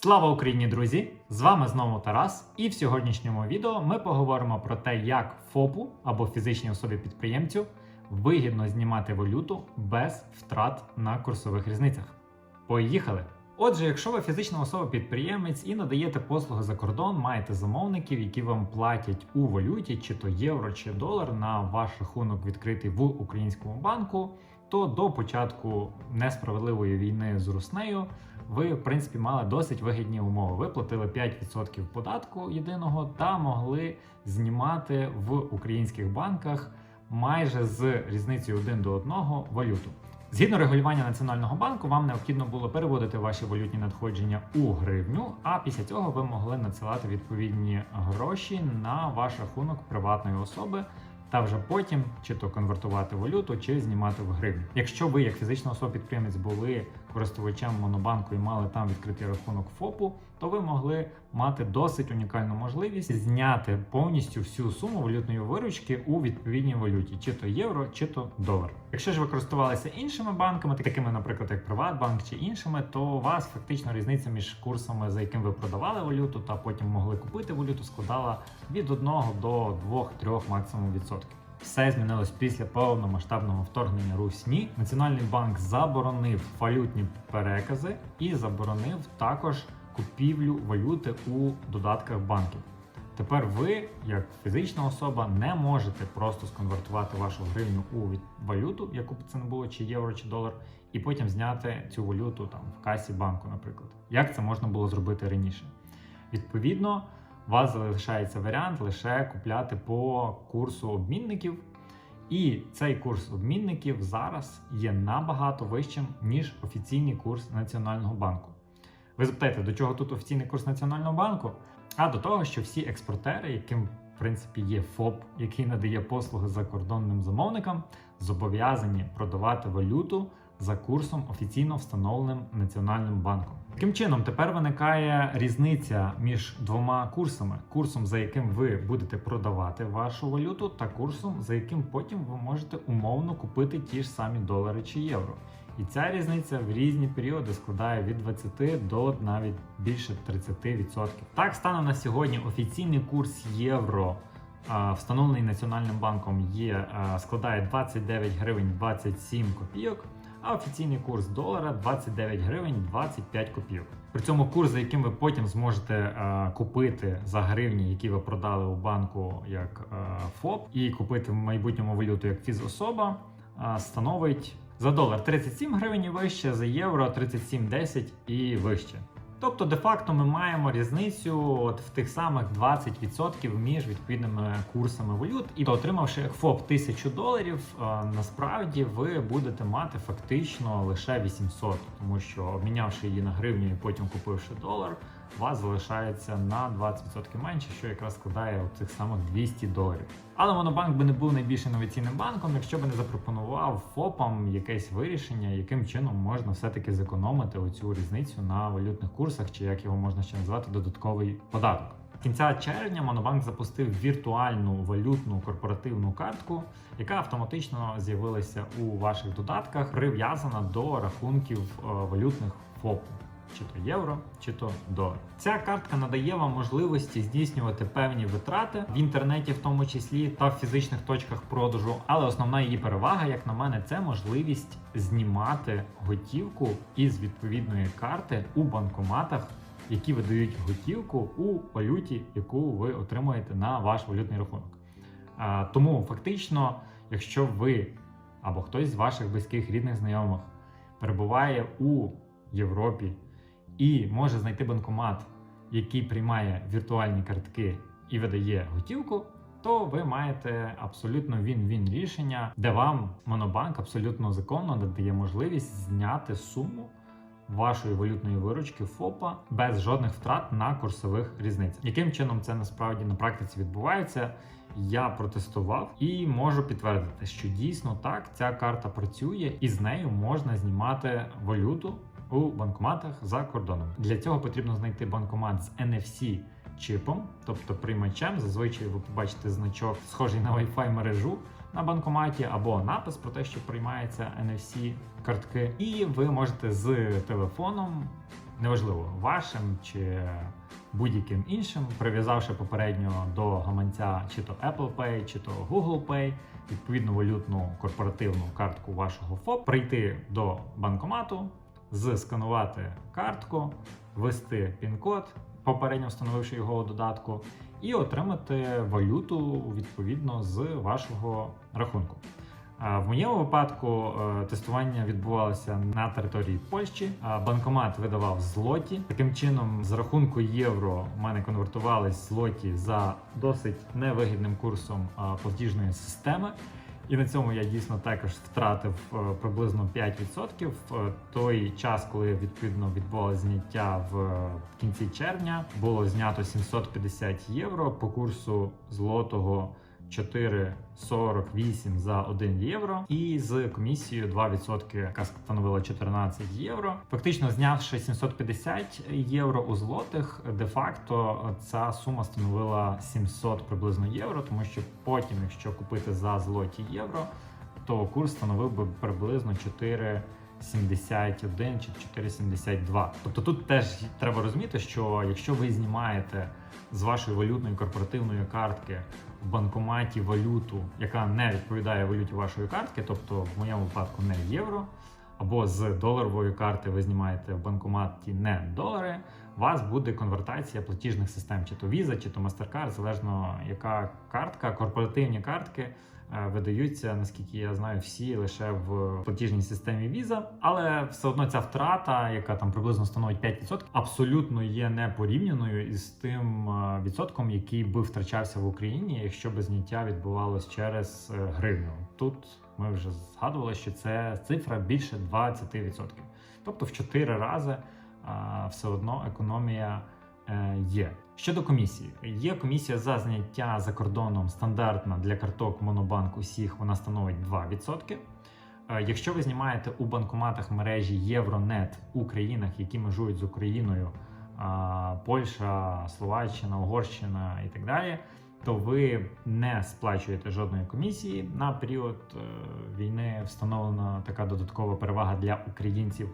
Слава Україні, друзі! З вами знову Тарас, і в сьогоднішньому відео ми поговоримо про те, як ФОПу або фізичній особі підприємцю вигідно знімати валюту без втрат на курсових різницях. Поїхали! Отже, якщо ви фізична особа-підприємець і надаєте послуги за кордон, маєте замовників, які вам платять у валюті, чи то євро, чи долар на ваш рахунок відкритий в українському банку, то до початку несправедливої війни з Руснею ви, в принципі, мали досить вигідні умови. Ви платили 5% податку єдиного та могли знімати в українських банках майже з різницею 1 до 1 валюту. Згідно регулювання Національного банку, вам необхідно було переводити ваші валютні надходження у гривню, а після цього ви могли надсилати відповідні гроші на ваш рахунок приватної особи. Та вже потім чи то конвертувати валюту, чи знімати в гривню. Якщо ви, як фізична особа підприємець, були користувачем монобанку і мали там відкритий рахунок ФОПу, то ви могли мати досить унікальну можливість зняти повністю всю суму валютної виручки у відповідній валюті, чи то євро, чи то долар. Якщо ж ви користувалися іншими банками, такими, наприклад, як Приватбанк чи іншими, то у вас фактично різниця між курсами, за яким ви продавали валюту, та потім могли купити валюту, складала від 1 до 2-3 максимум відсотків. Все змінилось після повномасштабного вторгнення Русні. Національний банк заборонив валютні перекази і заборонив також купівлю валюти у додатках банків. Тепер ви, як фізична особа, не можете просто сконвертувати вашу гривню у валюту, яку б це не було, чи євро, чи долар, і потім зняти цю валюту там в касі банку, наприклад. Як це можна було зробити раніше? Відповідно, вас залишається варіант лише купляти по курсу обмінників. І цей курс обмінників зараз є набагато вищим, ніж офіційний курс Національного банку. Ви запитаєте, до чого тут офіційний курс Національного банку? А до того, що всі експортери, яким в принципі є ФОП, який надає послуги закордонним замовникам, зобов'язані продавати валюту за курсом офіційно встановленим Національним банком. Таким чином, тепер виникає різниця між двома курсами: курсом, за яким ви будете продавати вашу валюту, та курсом, за яким потім ви можете умовно купити ті ж самі долари чи євро. І ця різниця в різні періоди складає від 20 до навіть більше 30%. Так, станом на сьогодні офіційний курс євро, встановлений Національним банком, є складає 29 гривень 27 копійок. А офіційний курс долара 29 гривень 25 копійок. При цьому курс, за яким ви потім зможете е, купити за гривні, які ви продали у банку як е, ФОП, і купити в майбутньому валюту як фізособа, е, становить за долар 37 гривень і вище, за євро 37,10 і вище. Тобто, де-факто ми маємо різницю от в тих самих 20% між відповідними курсами валют. І отримавши ФОП 1000 доларів, е, насправді ви будете мати фактично лише 800, тому що обмінявши її на гривню і потім купивши долар, у вас залишається на 20% менше, що якраз складає от цих самих 200 доларів. Але Монобанк би не був найбільш інноваційним банком, якщо би не запропонував ФОПам якесь вирішення, яким чином можна все-таки зекономити оцю різницю на валютних курсах, чи як його можна ще назвати, додатковий податок. Кінця червня Монобанк запустив віртуальну валютну корпоративну картку, яка автоматично з'явилася у ваших додатках, прив'язана до рахунків е, валютних ФОПу чи то євро, чи то долар. Ця картка надає вам можливості здійснювати певні витрати в інтернеті, в тому числі та в фізичних точках продажу. Але основна її перевага, як на мене, це можливість знімати готівку із відповідної карти у банкоматах. Які видають готівку у валюті, яку ви отримуєте на ваш валютний рахунок. Тому фактично, якщо ви або хтось з ваших близьких рідних знайомих перебуває у Європі і може знайти банкомат, який приймає віртуальні картки і видає готівку, то ви маєте абсолютно він-він рішення, де вам Монобанк абсолютно законно надає можливість зняти суму вашої валютної виручки ФОПа без жодних втрат на курсових різницях. Яким чином це насправді на практиці відбувається? Я протестував і можу підтвердити, що дійсно так ця карта працює, і з нею можна знімати валюту у банкоматах за кордоном. Для цього потрібно знайти банкомат з NFC чипом, тобто приймачем. Зазвичай ви побачите значок, схожий на Wi-Fi мережу на банкоматі, або напис про те, що приймається NFC картки. І ви можете з телефоном неважливо вашим чи будь-яким іншим, прив'язавши попередньо до гаманця чи то Apple Pay, чи то Google Pay, відповідну валютну корпоративну картку вашого ФОП, прийти до банкомату, зсканувати картку, ввести пін-код, попередньо встановивши його у додатку, і отримати валюту відповідно з вашого рахунку. В моєму випадку е, тестування відбувалося на території Польщі. Банкомат видавав злоті. Таким чином, з рахунку євро в мене конвертувались злоті за досить невигідним курсом платіжної системи. І на цьому я дійсно також втратив е, приблизно 5%. Той час, коли відповідно відбувалося зняття в кінці червня, було знято 750 євро по курсу злотого 4,48 за 1 євро, і з комісією 2%, яка становила 14 євро. Фактично, знявши 750 євро у злотих, де-факто ця сума становила 700 приблизно євро, тому що потім, якщо купити за злоті євро, то курс становив би приблизно 4. 71 чи 4,72. Тобто тут теж треба розуміти, що якщо ви знімаєте з вашої валютної корпоративної картки в банкоматі валюту, яка не відповідає валюті вашої картки, тобто в моєму випадку не євро, або з доларової карти ви знімаєте в банкоматі не долари, у вас буде конвертація платіжних систем, чи то Visa, чи то MasterCard, залежно яка картка, корпоративні картки. Е, Видаються, наскільки я знаю, всі лише в платіжній системі Visa, але все одно ця втрата, яка там приблизно становить 5%, абсолютно є непорівняною із тим е, відсотком, який би втрачався в Україні, якщо б зняття відбувалось через е, гривню. Тут ми вже згадували, що це цифра більше 20%. Тобто в 4 рази все одно економія є. Щодо комісії, є комісія за зняття за кордоном стандартна для карток Монобанк усіх, вона становить 2%. Е, Якщо ви знімаєте у банкоматах мережі Євронет у країнах, які межують з Україною, Польща, Словаччина, Угорщина і так далі, то ви не сплачуєте жодної комісії. На період е, війни встановлена така додаткова перевага для українців.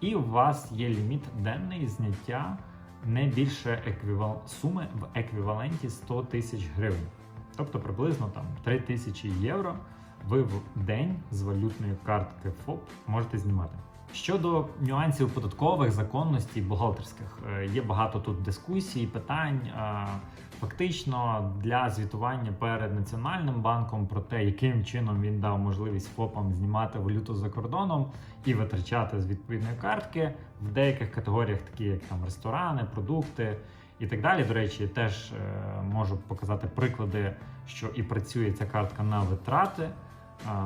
І у вас є ліміт денний зняття не більше еквівал... суми в еквіваленті 100 тисяч гривень. Тобто приблизно там 3 тисячі євро ви в день з валютної картки ФОП можете знімати. Щодо нюансів податкових, законностей, бухгалтерських, е, є багато тут дискусій, питань. Е, Фактично для звітування перед національним банком про те, яким чином він дав можливість ФОПам знімати валюту за кордоном і витрачати з відповідної картки в деяких категоріях, такі як там ресторани, продукти і так далі. До речі, теж е, можу показати приклади, що і працює ця картка на витрати.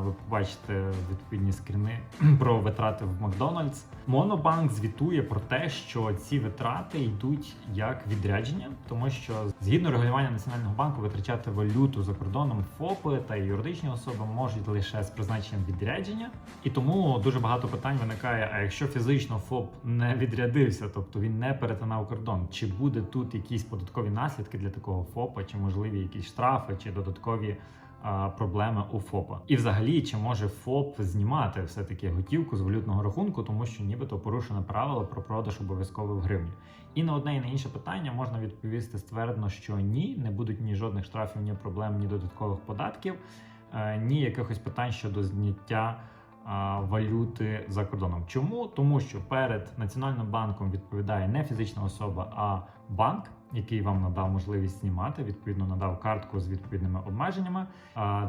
Ви побачите відповідні скріни про витрати в Макдональдс. Монобанк звітує про те, що ці витрати йдуть як відрядження, тому що згідно регулювання національного банку витрачати валюту за кордоном ФОПи та юридичні особи можуть лише з призначенням відрядження, і тому дуже багато питань виникає: а якщо фізично ФОП не відрядився, тобто він не перетинав кордон, чи буде тут якісь податкові наслідки для такого ФОПа, чи можливі якісь штрафи, чи додаткові проблеми у ФОПа. І взагалі, чи може ФОП знімати все-таки готівку з валютного рахунку, тому що нібито порушено правило про продаж обов'язково в. І на одне і на інше питання можна відповісти ствердно, що ні, не будуть ні жодних штрафів, ні проблем, ні додаткових податків, е, ні якихось питань щодо зняття валюти за кордоном. Чому? Тому що перед Національним банком відповідає не фізична особа, а банк, який вам надав можливість знімати, відповідно надав картку з відповідними обмеженнями.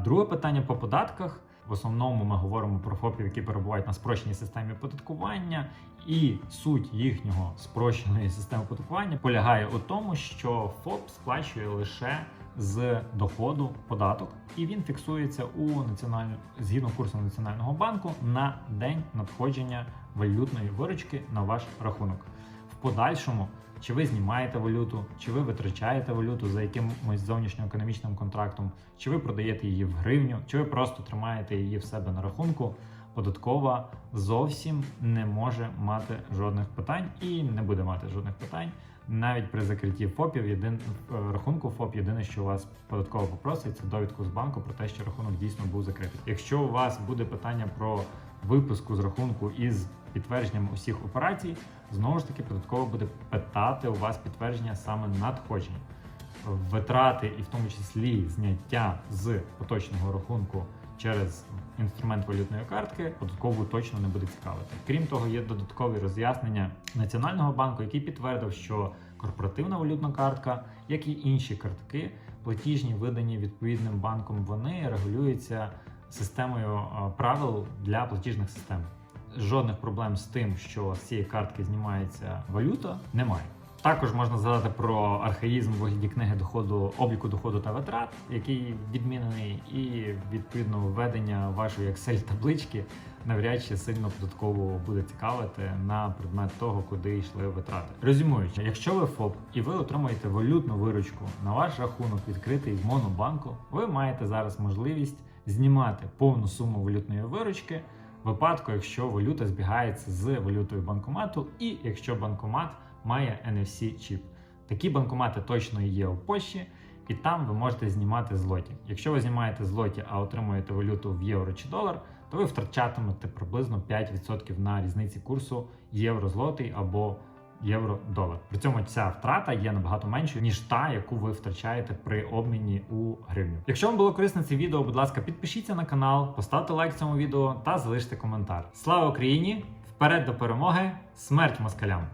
Друге питання по податках. В основному ми говоримо про ФОПів, які перебувають на спрощеній системі оподаткування, і суть їхнього спрощеної системи оподаткування полягає у тому, що ФОП сплачує лише з доходу податок, і він фіксується у національну згідно курсу національного банку на день надходження валютної виручки на ваш рахунок. В подальшому, чи ви знімаєте валюту, чи ви витрачаєте валюту за якимось зовнішньоекономічним контрактом, чи ви продаєте її в гривню, чи ви просто тримаєте її в себе на рахунку. Податкова зовсім не може мати жодних питань і не буде мати жодних питань. Навіть при закритті ФОПів єдин е, рахунку ФОП єдине, що у вас податково попросить, це довідку з банку про те, що рахунок дійсно був закритий. Якщо у вас буде питання про випуску з рахунку із підтвердженням усіх операцій, знову ж таки податково буде питати у вас підтвердження саме надходжень. Витрати, і в тому числі зняття з поточного рахунку через інструмент валютної картки, податкову точно не буде цікавити. Крім того, є додаткові роз'яснення Національного банку, який підтвердив, що корпоративна валютна картка, як і інші картки, платіжні видані відповідним банком, вони регулюються системою е, правил для платіжних систем. Жодних проблем з тим, що з цієї картки знімається валюта, немає. Також можна згадати про архаїзм в вигляді книги доходу обліку доходу та витрат, який відмінений, і відповідно введення вашої Excel таблички навряд чи сильно податково буде цікавити на предмет того, куди йшли витрати. Резюмуючи, якщо ви ФОП і ви отримуєте валютну виручку на ваш рахунок, відкритий в Монобанку, ви маєте зараз можливість знімати повну суму валютної виручки. Випадку, якщо валюта збігається з валютою банкомату, і якщо банкомат має NFC-чіп. Такі банкомати точно є у Польщі, і там ви можете знімати злоті. Якщо ви знімаєте злоті, а отримуєте валюту в євро чи долар, то ви втрачатимете приблизно 5% на різниці курсу євро-злотий або євро-долар. При цьому ця втрата є набагато меншою, ніж та, яку ви втрачаєте при обміні у гривню. Якщо вам було корисне це відео, будь ласка, підпишіться на канал, поставте лайк цьому відео та залиште коментар. Слава Україні! Вперед до перемоги! Смерть москалям!